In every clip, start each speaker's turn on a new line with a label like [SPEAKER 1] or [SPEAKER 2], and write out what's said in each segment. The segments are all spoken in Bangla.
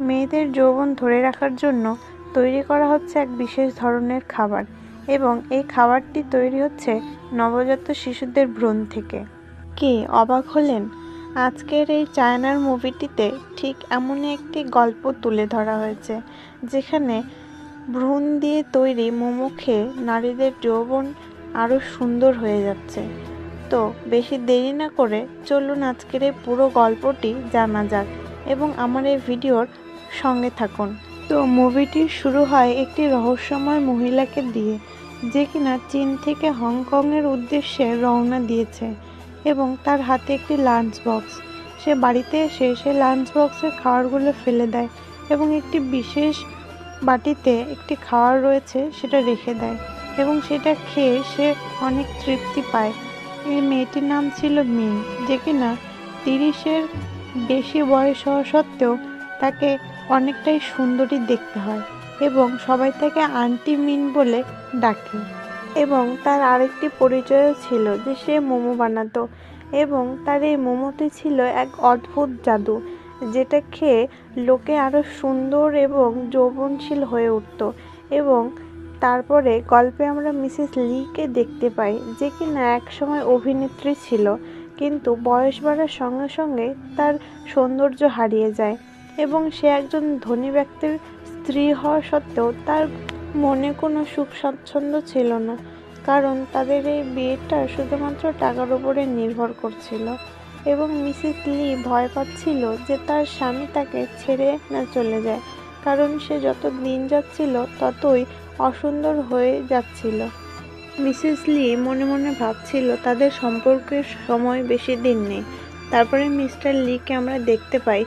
[SPEAKER 1] মেয়েদের যৌবন ধরে রাখার জন্য তৈরি করা হচ্ছে এক বিশেষ ধরনের খাবার এবং এই খাবারটি তৈরি হচ্ছে নবজাত শিশুদের ভ্রূণ থেকে। কি অবাক হলেন? আজকের এই চায়নার মুভিটিতে ঠিক এমনই একটি গল্প তুলে ধরা হয়েছে, যেখানে ভ্রূণ দিয়ে তৈরি মোমো খেয়ে নারীদের যৌবন আরও সুন্দর হয়ে যাচ্ছে। তো বেশি দেরি না করে চলুন আজকের এই পুরো গল্পটি জানা যাক এবং আমার এই ভিডিওর সঙ্গে থাকুন। তো মুভিটি শুরু হয় একটি রহস্যময় মহিলাকে দিয়ে, যে কিনা চীন থেকে হংকংয়ের উদ্দেশ্যে রওনা দিয়েছে এবং তার হাতে একটি লাঞ্চ বক্স। সে বাড়িতে এসে সে লাঞ্চ বক্সের খাবারগুলো ফেলে দেয় এবং একটি বিশেষ বাটিতে একটি খাবার রয়েছে সেটা রেখে দেয় এবং সেটা খেয়ে সে অনেক তৃপ্তি পায়। এই মেয়েটির নাম ছিল মিন যে কিনা তিরিশের বেশি বয়স হওয়া সত্ত্বেও তাকে অনেকটাই সুন্দরী দেখতে হয় এবং সবাই তাকে আন্টি মিন বলে ডাকে। এবং তার আরেকটি পরিচয়ও ছিল যে সে মোমো বানাতো এবং তার এই মোমোতে ছিল এক অদ্ভুত জাদু, যেটা খেয়ে লোকে আরও সুন্দর এবং যৌবনশীল হয়ে উঠতো। এবং তারপরে গল্পে আমরা মিসেস লিকে দেখতে পাই যে কিনা একসময় অভিনেত্রী ছিল, কিন্তু বয়স বাড়ার সঙ্গে সঙ্গে তার সৌন্দর্য হারিয়ে যায়। এবং সে একজন ধনী ব্যক্তির স্ত্রী হওয়া সত্ত্বেও তার মনে কোনো সুখ স্বাচ্ছন্দ্য ছিল না, কারণ তাদের এই বিয়েটা শুধুমাত্র টাকার উপরে নির্ভর করছিল। এবং মিসেস লি ভয় পাচ্ছিল যে তার স্বামী তাকে ছেড়ে না চলে যায়, কারণ সে যত দিন যাচ্ছিল ততই অসুন্দর হয়ে যাচ্ছিল। মিসেস লি মনে মনে ভাবছিল তাদের সম্পর্কের সময় বেশি দিন নেই। তারপরে মিস্টার লিকে আমরা দেখতে পাই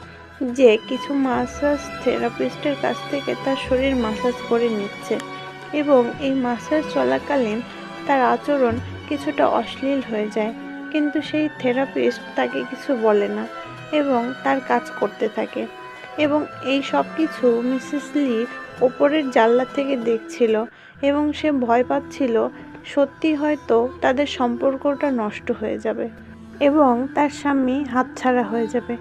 [SPEAKER 1] যে কিছু মাসাজ থেরাপিস্টের কাছ থেকে তার শরীর মাসাজ করে নিচ্ছে এবং এই মাসাজ চলাকালীন তার আচরণ কিছুটা অশ্লীল হয়ে যায়। কিন্তু সেই থেরাপিস্ট তাকে কিছু বলে না এবং তার কাজ করতে থাকে এবং এই সব কিছু মিসেস লি ওপরের জানলা থেকে দেখছিল এবং সে ভয় পাচ্ছিল সত্যি হয়তো তাদের সম্পর্কটা নষ্ট হয়ে যাবে এবং তার স্বামী হাতছাড়া হয়ে যাবে।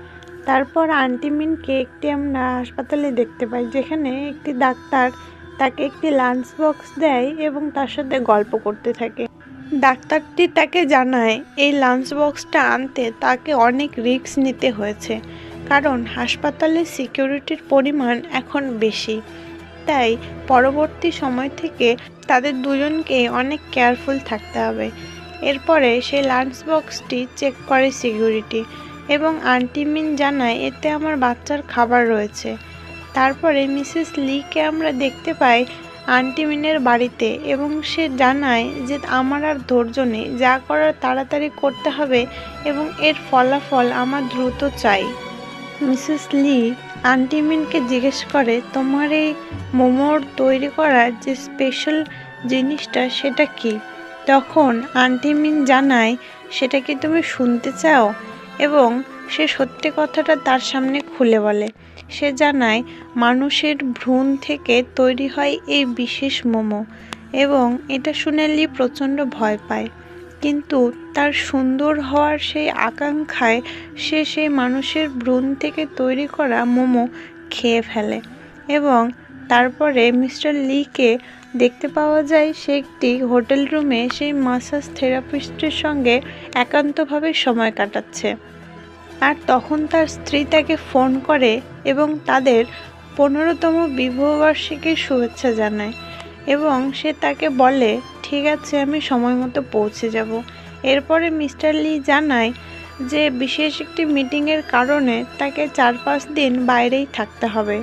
[SPEAKER 1] তারপর আন্টি মিনকে একটি আমরা হাসপাতালে দেখতে পাই, যেখানে একটি ডাক্তার তাকে একটি লাঞ্চ বক্স দেয় এবং তার সাথে গল্প করতে থাকে। ডাক্তারটি তাকে জানায়, এই লাঞ্চ বক্সটা আনতে তাকে অনেক রিস্ক নিতে হয়েছে, কারণ হাসপাতালে সিকিউরিটির পরিমাণ এখন বেশি। তাই পরবর্তী সময় থেকে তাদের দুজনকে অনেক কেয়ারফুল থাকতে হবে। এরপরে সেই লাঞ্চ বক্সটি চেক করে সিকিউরিটি এবং আন্টি মিন জানায়, এতে আমার বাচ্চার খাবার রয়েছে। তারপরে মিসেস লিকে আমরা দেখতে পাই আন্টি মিনের বাড়িতে এবং সে জানায় যে আমার আর ধৈর্য নেই, যা করার তাড়াতাড়ি করতে হবে এবং এর ফলাফল আমার দ্রুত চাই। মিসেস লি আন্টি মিনকে জিজ্ঞেস করে, তোমার এই মোমোর তৈরি করার যে স্পেশাল জিনিসটা, সেটা কি? তখন আন্টি মিন জানায়, সেটা কি তুমি শুনতে চাও? এবং সে সত্যি কথাটা তার সামনে খুলে বলে। সে জানায়, মানুষের ভ্রূণ থেকে তৈরি হয় এই বিশেষ মোমো এবং এটা শুনে লি প্রচণ্ড ভয় পায়। কিন্তু তার সুন্দর হওয়ার সেই আকাঙ্ক্ষায় সে সেই মানুষের ভ্রূণ থেকে তৈরি করা মোমো খেয়ে ফেলে এবং তারপরে মিস্টার লিকে দেখতে পাওয়া যায় সে একটি হোটেল রুমে সেই মাসাজ থেরাপিস্টের সঙ্গে একান্তভাবে সময় কাটাচ্ছে। আর তখন তার স্ত্রী তাকে ফোন করে এবং তাদের পনেরোতম বিবাহবার্ষিকীর শুভেচ্ছা জানায় এবং সে তাকে বলে, ঠিক আছে, আমি সময় মতো পৌঁছে যাব। এরপরে মিস্টার লি জানায় যে, বিশেষ একটি মিটিংয়ের কারণে তাকে চার পাঁচ দিন বাইরেই থাকতে হবে।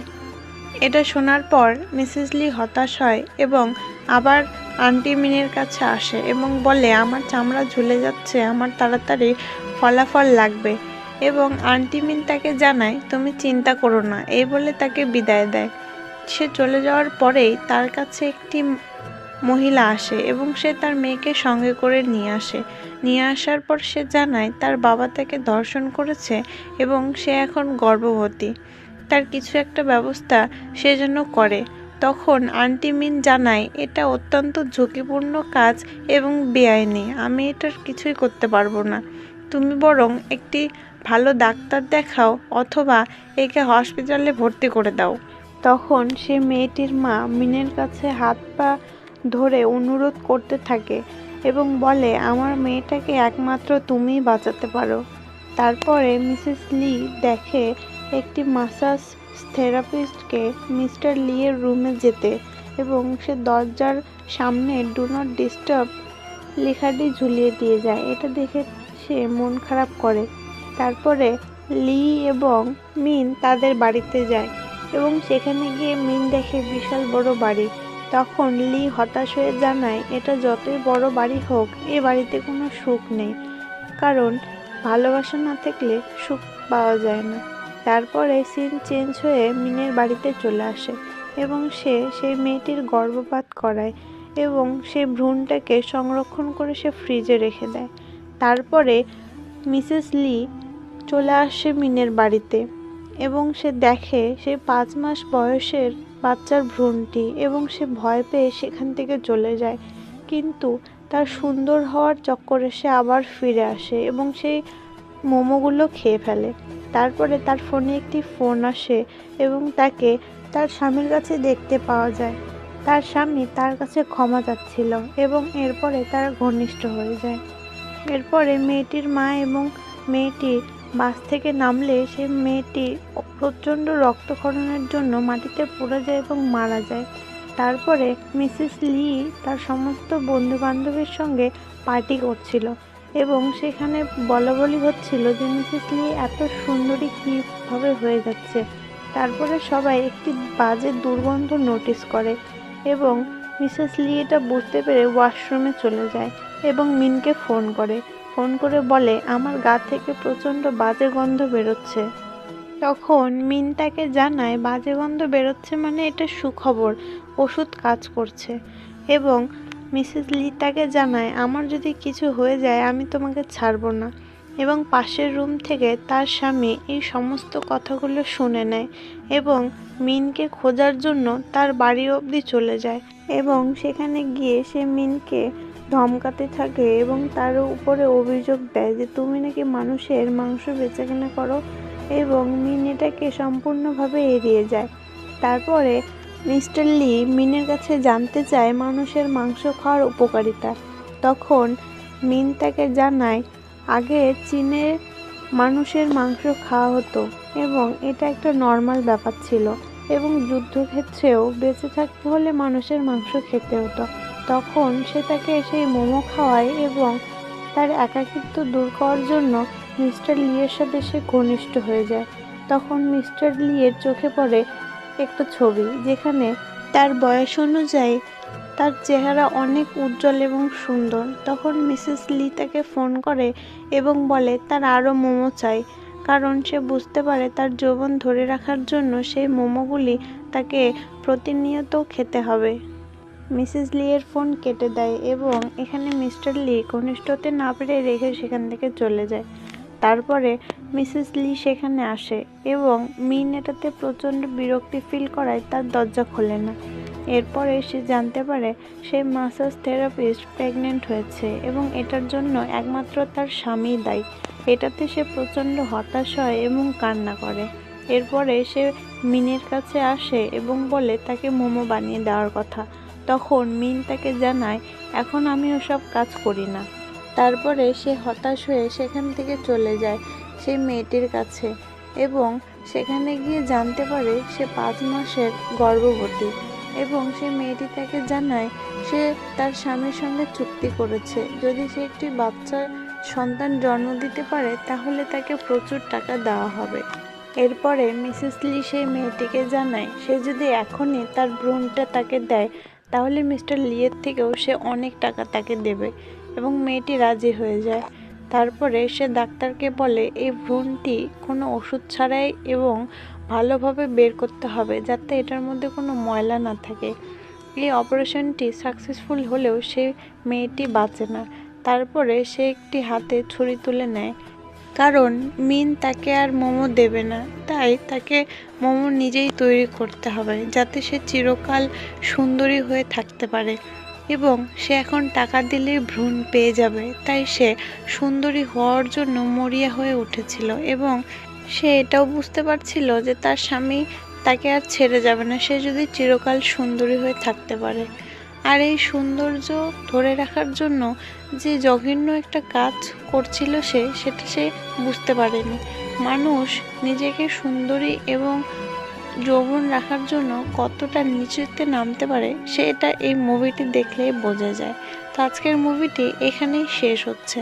[SPEAKER 1] এটা শোনার পর মিসেস লি হতাশ হয় এবং আবার আন্টি মিনের কাছে আসে এবং বলে, আমার চামড়া ঝুলে যাচ্ছে, আমার তাড়াতাড়ি ফলাফল লাগবে। এবং আন্টি মিন তাকে জানায়, তুমি চিন্তা করো না। এই বলে তাকে বিদায় দেয়। সে চলে যাওয়ার পরেই তার কাছে একটি মহিলা আসে এবং সে তার মেয়েকে সঙ্গে করে নিয়ে আসে। নিয়ে আসার পর সে জানায়, তার বাবা তাকে ধর্ষণ করেছে এবং সে এখন গর্ভবতী। তার কিছু একটা ব্যবস্থা সে যেন করে। তখন আন্টি মিন জানায়, এটা অত্যন্ত ঝুঁকিপূর্ণ কাজ এবং বেআইনি। আমি এটার কিছুই করতে পারব না। তুমি বরং একটি ভালো ডাক্তার দেখাও অথবা একে হসপিটালে ভর্তি করে দাও। তখন সে মেয়েটির মা মিনের কাছে হাত পা ধরে অনুরোধ করতে থাকে এবং বলে, আমার মেয়েটাকে একমাত্র তুমিই বাঁচাতে পারো। তারপরে মিসেস লি দেখে একটি মাসাজ থেরাপিস্টকে মিস্টার লি এর রুমে যেতে এবং সে দরজার সামনে ডু নট ডিস্টার্ব লেখাটি ঝুলিয়ে দিয়ে যায়। এটা দেখে সে মন খারাপ করে। তারপরে লি এবং মিন তাদের বাড়িতে যায় এবং সেখানে গিয়ে মিন দেখে বিশাল বড় বাড়ি। তখন লি হতাশ হয়ে জানায়, এটা যতই বড় বাড়ি হোক, এ বাড়িতে কোনো সুখ নেই। কারণ ভালোবাসা না থাকলে সুখ পাওয়া যায় না। তারপরে সিন চেঞ্জ হয়ে মিনের বাড়িতে চলে আসে এবং সে সেই মেয়েটির গর্ভপাত করায় এবং সেই ভ্রূণটাকে সংরক্ষণ করে সে ফ্রিজে রেখে দেয়। তারপরে মিসেস লি চলে আসে মিনের বাড়িতে এবং সে দেখে সেই পাঁচ মাস বয়সের বাচ্চার ভ্রূণটি এবং সে ভয় পেয়ে সেখান থেকে চলে যায়। কিন্তু তার সুন্দর হওয়ার চক্করে সে আবার ফিরে আসে এবং সেই মোমোগুলো খেয়ে ফেলে। তারপরে তার ফোনে একটি ফোন আসে এবং তাকে তার স্বামীর কাছে দেখতে পাওয়া যায়। তার স্বামী তার কাছে ক্ষমা চাচ্ছিল এবং এরপরে তারা ঘনিষ্ঠ হয়ে যায়। এরপরে মেয়েটির মা এবং মেয়েটি বাস থেকে নামলে সে মেয়েটি প্রচণ্ড রক্তক্ষরণের জন্য মাটিতে পড়ে যায় এবং মারা যায়। তারপরে মিসেস লি তার সমস্ত বন্ধু বান্ধবের সঙ্গে পার্টি করছিল। এবং সেখানে বলা বলি হচ্ছিল যে মিসেস লি এত সুন্দরী কীভাবে হয়ে যাচ্ছে। তারপরে সবাই একটি বাজে দুর্গন্ধ নোটিস করে এবং মিসেস লি এটা বুঝতে পেরে ওয়াশরুমে চলে যায় এবং মিনকে ফোন করে। ফোন করে বলে, আমার গা থেকে প্রচণ্ড বাজে গন্ধ বেরোচ্ছে। তখন মিন তাকে জানায়, বাজে গন্ধ বেরোচ্ছে মানে এটা সুখবর, ওষুধ কাজ করছে। এবং মিসেস লি তাকে জানায় আমার যদি কিছু হয়ে যায়, আমি তোমাকে ছাড়বো না। এবং পাশের রুম থেকে তার স্বামী এই সমস্ত কথাগুলো শুনে নেয় এবং মিনকে খোঁজার জন্য তার বাড়ি অবধি চলে যায় এবং সেখানে গিয়ে সে মিনকে ধমকাতে থাকে এবং তার উপরে অভিযোগ দেয় যে, তুমি নাকি মানুষের মাংস বেচাকেনা করো? এবং মিন এটাকে সম্পূর্ণভাবে এড়িয়ে যায়। তারপরে মিস্টার লি মিনের কাছে জানতে চায় মানুষের মাংস খাওয়ার উপকারিতা। তখন মিন তাকে জানায়, আগে চীনে মানুষের মাংস খাওয়া হতো এবং এটা একটা নর্মাল ব্যাপার ছিল এবং যুদ্ধক্ষেত্রেও বেঁচে থাকতে হলে মানুষের মাংস খেতে হতো। তখন সে তাকে সেই মোমো খাওয়ায় এবং তার একাকিত্ব দূর করার জন্য মিস্টার লিয়ের সাথে সে ঘনিষ্ঠ হয়ে যায়। তখন মিস্টার লিয়ের চোখে পড়ে একটা ছবি যেখানে তার বয়স অনুযায়ী তার চেহারা অনেক উজ্জ্বল এবং সুন্দর। তখন মিসেস লি তাকে ফোন করে এবং বলে, তার আরও মোমো চাই। কারণ সে বুঝতে পারে তার যৌবন ধরে রাখার জন্য সেই মোমোগুলি তাকে প্রতিনিয়ত খেতে হবে। মিসেস লি এর ফোন কেটে দেয় এবং এখানে মিস্টার লি ঘনিষ্ঠ হতে না পেরে রেখে সেখান থেকে চলে যায়। তারপরে মিসেস লি সেখানে আসে এবং মিন এটাতে প্রচণ্ড বিরক্তি ফিল করায় তার দরজা খোলে না। এরপরে সে জানতে পারে সে মাসাজ থেরাপিস্ট প্রেগনেন্ট হয়েছে এবং এটার জন্য একমাত্র তার স্বামী দায়ী। এটাতে সে প্রচণ্ড হতাশ হয় এবং কান্না করে। এরপরে সে মিনের কাছে আসে এবং বলে তাকে মোমো বানিয়ে দেওয়ার কথা। তখন মিন তাকে জানায়, এখন আমি ওসব কাজ করি না। তারপরে সে হতাশ হয়ে সেখান থেকে চলে যায় সেই মেয়েটির কাছে এবং সেখানে গিয়ে জানতে পারে সে পাঁচ মাসের গর্ভবতী এবং সে মেয়েটি তাকে জানায় সে তার স্বামীর সঙ্গে চুক্তি করেছে। যদি সে একটি বাচ্চার সন্তান জন্ম দিতে পারে, তাহলে তাকে প্রচুর টাকা দেওয়া হবে। এরপরে মিসেস লি সেই মেয়েটিকে জানায়, সে যদি এখনই তার ভ্রূণটা তাকে দেয়, তাহলে মিস্টার লিয়ের থেকেও সে অনেক টাকা তাকে দেবে এবং মেয়েটি রাজি হয়ে যায়। তারপরে সে ডাক্তারকে বলে, এই ভ্রূণটি কোনো ওষুধ ছাড়াই এবং ভালোভাবে বের করতে হবে যাতে এটার মধ্যে কোনো ময়লা না থাকে। এই অপারেশনটি সাকসেসফুল হলেও সে মেয়েটি বাঁচে না। তারপরে সে একটি হাতে ছুরি তুলে নেয়। কারণ মিন তাকে আর মোমো দেবে না, তাই তাকে মোমো নিজেই তৈরি করতে হবে যাতে সে চিরকাল সুন্দরী হয়ে থাকতে পারে। এবং সে এখন টাকা দিলে ভ্রূণ পেয়ে যাবে। তাই সে সুন্দরী হওয়ার জন্য মরিয়া হয়ে উঠেছিল এবং সে এটাও বুঝতে পারছিল যে তার স্বামী তাকে আর ছেড়ে যাবে না, সে যদি চিরকাল সুন্দরী হয়ে থাকতে পারে। আর এই সৌন্দর্য ধরে রাখার জন্য যে জঘন্য একটা কাজ করছিল সে, সেটা সে বুঝতে পারেনি। মানুষ নিজেকে সুন্দরী এবং যৌবন রাখার জন্য কতটা নিচুতে নামতে পারে সেটা এই মুভিটি দেখলেই বোঝা যায়। তো আজকের মুভিটি এখানেই শেষ হচ্ছে।